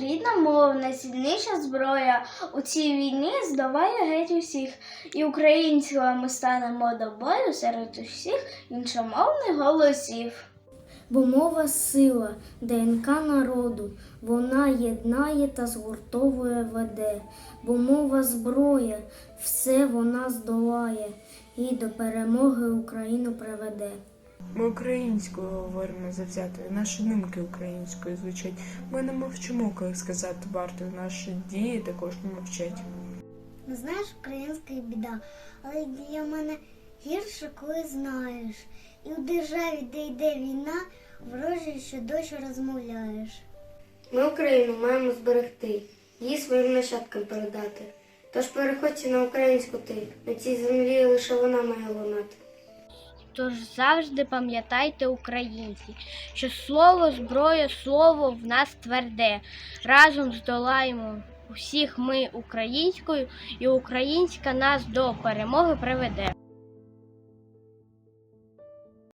рідна мова найсильніша зброя у цій війні здаває геть усіх. І українською ми станемо до бою серед усіх іншомовних голосів. Бо мова сила, ДНК народу, вона єднає та згуртовує веде, бо мова зброя, все вона здолає і до перемоги Україну приведе. Ми українською говоримо завзято, і наші думки українською звучать. Ми не мовчимо, коли сказати варто, наші дії також не мовчать. Ну, знаєш, українська і біда, але для мене гірше, коли знаєш. І в державі, де йде війна, ворожі, що дощ розмовляєш. Ми Україну маємо зберегти, її своїм нащадкам передати. Тож переходьте на українську ти, на цій землі лише вона має лунати. Тож завжди пам'ятайте, українці, що слово зброя, слово в нас тверде. Разом здолаємо усіх ми українською, і українська нас до перемоги приведе.